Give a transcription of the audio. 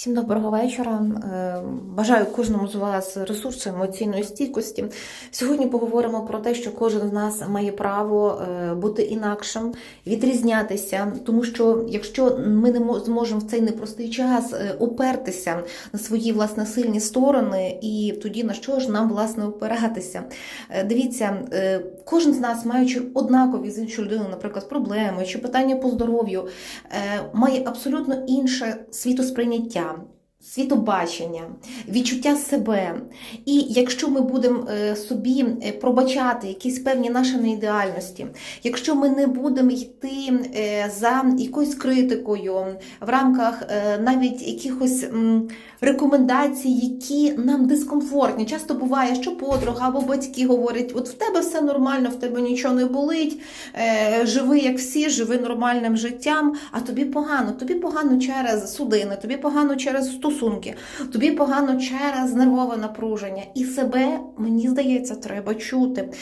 Всім доброго вечора. Е, Бажаю кожному з вас ресурсу емоційної стійкості. Сьогодні поговоримо про те, що кожен з нас має право е, бути інакшим, відрізнятися, тому що якщо ми не мо- зможемо в цей непростий час е, опертися на свої власне сильні сторони, і тоді на що ж нам власне опиратися? Е, Дивіться, кожен з нас, маючи однакові з іншою людиною, наприклад, проблеми чи питання по здоров'ю, має абсолютно інше світосприйняття життя. Світобачення, відчуття себе. І якщо ми будемо е, собі е, пробачати якісь певні наші неідеальності, якщо ми не будемо йти е, за якоюсь критикою в рамках навіть якихось рекомендацій, які нам дискомфортні, часто буває, що подруга або батьки говорять: от в тебе все нормально, в тебе нічого не болить, живи як всі, живи нормальним життям, а тобі погано. Тобі погано через судини, тобі погано через стосунки, тобі погано через нервове напруження. І себе, мені здається, треба чути.